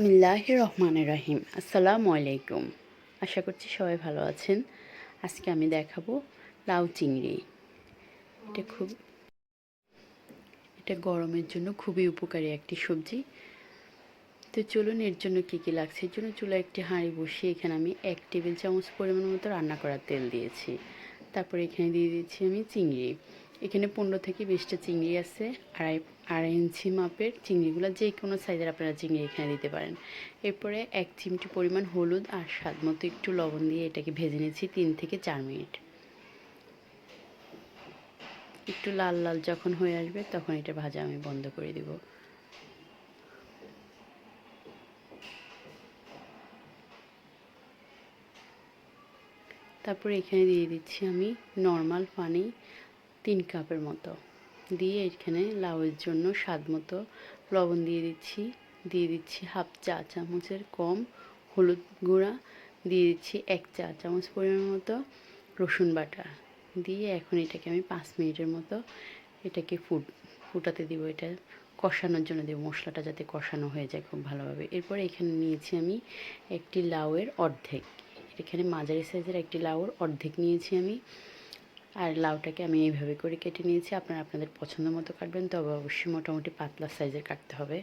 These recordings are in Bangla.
বিসমিল্লাহ রহমানের রহিম। আসসালামু আলাইকুম। আশা করছি সবাই ভালো আছেন। আজকে আমি দেখাবো লাউ চিংড়ি। এটা খুব এটা গরমের জন্য খুবই উপকারী একটি সবজি। তো চলুন, এর জন্য কী কী লাগছে? এর জন্য চুলা একটি হাঁড়ি বসিয়ে এখানে আমি এক টেবিল চামচ পরিমাণ মতো রান্না করার তেল দিয়েছি। তারপরে এখানে দিয়ে দিচ্ছি আমি চিংড়ি। এখানে পনেরো থেকে বিশটা চিংড়ি আছে, আড়াই আড়াই ইঞ্চি মাপের চিংড়িগুলো, যে কোনো সাইজের আপনারা চিংড়ি এখানে দিতে পারেন। এরপরে এক চিমটি পরিমাণ হলুদ আর স্বাদ মতো একটু লবণ দিয়ে এটাকে ভেজে নিয়েছি তিন থেকে চার মিনিট। একটু লাল লাল যখন হয়ে আসবে তখন এটা ভাজা আমি বন্ধ করে দিব। তারপরে এখানে দিয়ে দিচ্ছি আমি নর্মাল পানি তিন কাপের মতো। দিয়ে এখানে লাউয়ের জন্য স্বাদ মতো লবণ দিয়ে দিচ্ছি। দিয়ে দিচ্ছি হাফ চা চামচের কম হলুদ গুঁড়া। দিয়ে দিচ্ছি এক চা চামচ পরিমাণ মতো রসুন বাটা। দিয়ে এখন এটাকে আমি পাঁচ মিনিটের মতো এটাকে ফুট, ফুটাতে দিব। এটা কষানোর জন্য দেবো, মশলাটা যাতে কষানো হয়ে যায় খুব ভালোভাবে। এরপর এখানে নিয়েছি আমি একটি লাউয়ের অর্ধেক। এখানে মাঝারি সাইজের একটি লাউর অর্ধেক নিয়েছি আমি। আর লাউটাকে আমি এইভাবে করে কেটে নিয়েছি। আপনারা আপনাদের পছন্দ মতো কাটবেন, তবে অবশ্যই মোটামুটি পাতলা সাইজের কাটতে হবে।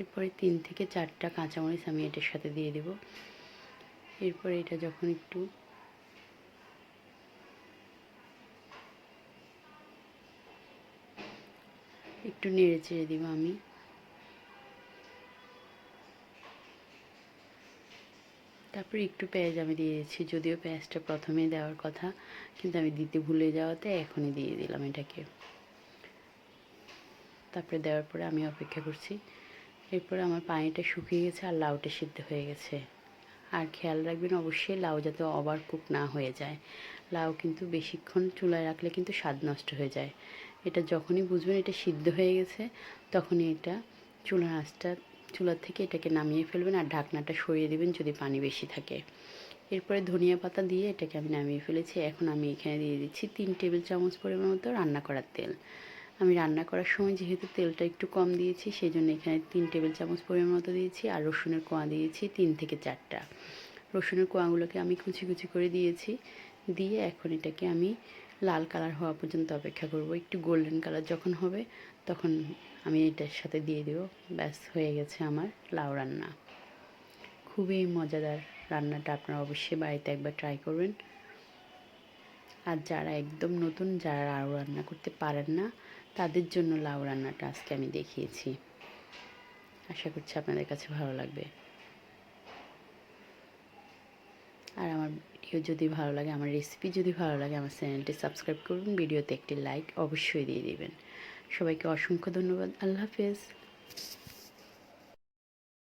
এরপরে তিন থেকে চারটা কাঁচামরিচ আমি এটার সাথে দিয়ে দেব। এরপরে এটা যখন একটু একটু নেড়ে চেড়ে দিব আমি। তারপরে একটু পেঁয়াজ আমি দিয়ে দিচ্ছি যদিও পেঁয়াজটা প্রথমে দেওয়ার কথা, কিন্তু আমি দিতে ভুলে যাওয়াতে এখনই দিয়ে দিলাম এটাকে। তারপরে দেওয়ার পরে আমি অপেক্ষা করছি। এরপরে আমার পানিটা শুকিয়ে গেছে আর লাউটা সিদ্ধ হয়ে গেছে। আর খেয়াল রাখবেন, অবশ্যই লাউ যাতে ওভার কুক না হয়ে যায়। লাউ কিন্তু বেশিক্ষণ চুলায় রাখলে কিন্তু স্বাদ নষ্ট হয়ে যায়। এটা যখনই বুঝবেন এটা সিদ্ধ হয়ে গেছে, তখনই এটা চুলার আঁচটা, চুলার থেকে এটাকে নামিয়ে ফেলবেন আর ঢাকনাটা সরিয়ে দেবেন যদি পানি বেশি থাকে। এরপরে ধনিয়া পাতা দিয়ে এটাকে আমি নামিয়ে ফেলেছি। এখন আমি এখানে দিয়ে দিচ্ছি তিন টেবিল চামচ পরিমাণ মতো রান্না করার তেল। আমি রান্না করার সময় যেহেতু তেলটা একটু কম দিয়েছি সেই জন্য এখানে তিন টেবিল চামচ পরিমাণ মতো দিয়েছি আর রসুনের কোয়া দিয়েছি তিন থেকে চারটা। রসুনের কোয়াগুলোকে আমি কুচি কুচি করে দিয়েছি। দিয়ে এখন এটাকে আমি লাল কালার হওয়া পর্যন্ত অপেক্ষা করব। একটু গোল্ডেন কালার যখন হবে, তখন আমি এটার সাথে দিয়ে দেবো। ব্যাস, হয়ে গেছে আমার লাউ রান্না। খুবই মজাদার রান্নাটা আপনারা অবশ্যই বাড়িতে একবার ট্রাই করবেন। আর যারা একদম নতুন, যারা লাউ রান্না করতে পারেন না, তাদের জন্য লাউ রান্নাটা আজকে আমি দেখিয়েছি। আশা করছি আপনাদের কাছে ভালো লাগবে আর আমার ভিডিও যদি ভালো লাগে, আমার রেসিপি যদি ভালো লাগে, আমার চ্যানেলটি সাবস্ক্রাইব করুন ভিডিওতে একটি লাইক অবশ্যই দিয়ে দেবেন। সবাইকে অসংখ্য ধন্যবাদ, আল্লাহ হাফেজ।